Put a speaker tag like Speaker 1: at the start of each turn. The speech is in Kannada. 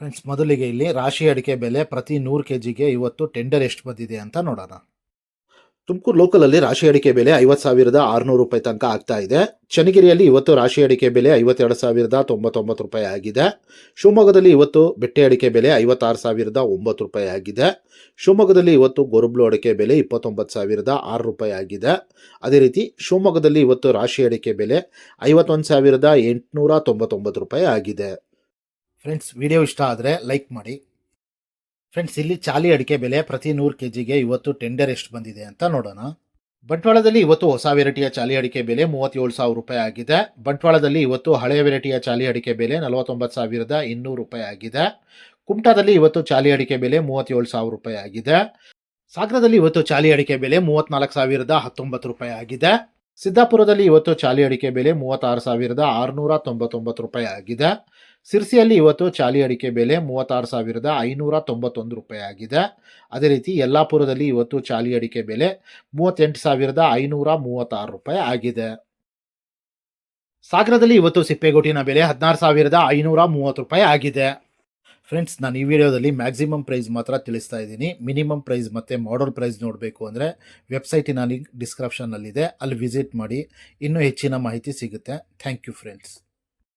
Speaker 1: ಫ್ರೆಂಡ್ಸ್ ಮೊದಲಿಗೆ ಇಲ್ಲಿ ರಾಶಿ ಅಡಿಕೆ ಬೆಲೆ ಪ್ರತಿ ನೂರು ಕೆ ಜಿಗೆ ಇವತ್ತು ಟೆಂಡರ್ ಎಷ್ಟು ಬಂದಿದೆ ಅಂತ ನೋಡೋಣ. ತುಮಕೂರು ಲೋಕಲಲ್ಲಿ ರಾಶಿ ಅಡಿಕೆ ಬೆಲೆ ಐವತ್ತು ಸಾವಿರದ ಆರುನೂರು ರೂಪಾಯಿ ತನಕ ಆಗ್ತಾ ಇದೆ. ಚನ್ನಗಿರಿಯಲ್ಲಿ ಇವತ್ತು ರಾಶಿ ಅಡಿಕೆ ಬೆಲೆ ಐವತ್ತೆರಡು ಸಾವಿರದ ತೊಂಬತ್ತೊಂಬತ್ತು ರೂಪಾಯಿ ಆಗಿದೆ. ಶಿವಮೊಗ್ಗದಲ್ಲಿ ಇವತ್ತು ಬೆಟ್ಟೆ ಅಡಿಕೆ ಬೆಲೆ ಐವತ್ತಾರು ಸಾವಿರದ ಒಂಬತ್ತು ರೂಪಾಯಿ ಆಗಿದೆ. ಶಿವಮೊಗ್ಗದಲ್ಲಿ ಇವತ್ತು ಗೊರುಬ್ಲು ಅಡಿಕೆ ಬೆಲೆ ಇಪ್ಪತ್ತೊಂಬತ್ತು ಸಾವಿರದ ಆರು ರೂಪಾಯಿ ಆಗಿದೆ. ಅದೇ ರೀತಿ ಶಿವಮೊಗ್ಗದಲ್ಲಿ ಇವತ್ತು ರಾಶಿ ಅಡಿಕೆ ಬೆಲೆ ಐವತ್ತೊಂದು ಸಾವಿರದ ಎಂಟುನೂರ ತೊಂಬತ್ತೊಂಬತ್ತು ರೂಪಾಯಿ ಆಗಿದೆ. ಫ್ರೆಂಡ್ಸ್ ವಿಡಿಯೋ ಇಷ್ಟ ಆದರೆ ಲೈಕ್ ಮಾಡಿ. ಫ್ರೆಂಡ್ಸ್ ಇಲ್ಲಿ ಚಾಲಿ ಅಡಿಕೆ ಬೆಲೆ ಪ್ರತಿ ನೂರು ಕೆ ಜಿಗೆ ಇವತ್ತು ಟೆಂಡರ್ ಎಷ್ಟು ಬಂದಿದೆ ಅಂತ ನೋಡೋಣ. ಬಂಟ್ವಾಳದಲ್ಲಿ ಇವತ್ತು ಹೊಸ ವೆರೈಟಿಯ ಚಾಲಿ ಅಡಿಕೆ ಬೆಲೆ ಮೂವತ್ತೇಳು ಸಾವಿರ ರೂಪಾಯಿ ಆಗಿದೆ. ಬಂಟ್ವಾಳದಲ್ಲಿ ಇವತ್ತು ಹಳೆಯ ವೆರೈಟಿಯ ಚಾಲಿ ಅಡಿಕೆ ಬೆಲೆ ನಲವತ್ತೊಂಬತ್ತು ಸಾವಿರದ ಇನ್ನೂರು ರೂಪಾಯಿ ಆಗಿದೆ. ಕುಮಟಾದಲ್ಲಿ ಇವತ್ತು ಚಾಲಿ ಅಡಿಕೆ ಬೆಲೆ ಮೂವತ್ತೇಳು ಸಾವಿರ ರೂಪಾಯಿ ಆಗಿದೆ. ಸಾಗರದಲ್ಲಿ ಇವತ್ತು ಚಾಲಿ ಅಡಿಕೆ ಬೆಲೆ ಮೂವತ್ನಾಲ್ಕು ಸಾವಿರದ ಹತ್ತೊಂಬತ್ತು ರೂಪಾಯಿ ಆಗಿದೆ. ಸಿದ್ದಾಪುರದಲ್ಲಿ ಇವತ್ತು ಚಾಲಿ ಅಡಿಕೆ ಬೆಲೆ ಮೂವತ್ತಾರು ಸಾವಿರದ ಆರುನೂರ ತೊಂಬತ್ತೊಂಬತ್ತು ರೂಪಾಯಿ ಆಗಿದೆ. ಸಿರ್ಸಿಯಲ್ಲಿ ಇವತ್ತು ಚಾಲಿ ಅಡಿಕೆ ಬೆಲೆ ಮೂವತ್ತಾರು ಸಾವಿರದ ಐನೂರ ತೊಂಬತ್ತೊಂದು ರೂಪಾಯಿ ಆಗಿದೆ. ಅದೇ ರೀತಿ ಯಲ್ಲಾಪುರದಲ್ಲಿ ಇವತ್ತು ಚಾಲಿ ಅಡಿಕೆ ಬೆಲೆ ಮೂವತ್ತೆಂಟು ಸಾವಿರದ ಐನೂರ ಮೂವತ್ತಾರು ರೂಪಾಯಿ ಆಗಿದೆ. ಸಾಗರದಲ್ಲಿ ಇವತ್ತು ಸಿಪ್ಪೆಗೋಟಿನ ಬೆಲೆ ಹದಿನಾರು ಸಾವಿರದ ಐನೂರ ಮೂವತ್ತು ರೂಪಾಯಿ ಆಗಿದೆ. ಫ್ರೆಂಡ್ಸ್, ನಾನು ಈ ವಿಡಿಯೋದಲ್ಲಿ ಮ್ಯಾಕ್ಸಿಮಮ್ ಪ್ರೈಸ್ ಮಾತ್ರ ತಿಳಿಸ್ತಾ ಇದ್ದೀನಿ. ಮಿನಿಮಮ್ ಪ್ರೈಸ್ ಮತ್ತು ಮಾಡಲ್ ಪ್ರೈಸ್ ನೋಡಬೇಕು ಅಂದರೆ ವೆಬ್ಸೈಟಿನ ಲಿಂಕ್ ಡಿಸ್ಕ್ರಿಪ್ಷನ್ನಲ್ಲಿದೆ ಅಲ್ಲಿ ವಿಸಿಟ್ ಮಾಡಿ. ಇನ್ನೂ ಹೆಚ್ಚಿನ ಮಾಹಿತಿ ಸಿಗುತ್ತೆ. Thank you friends.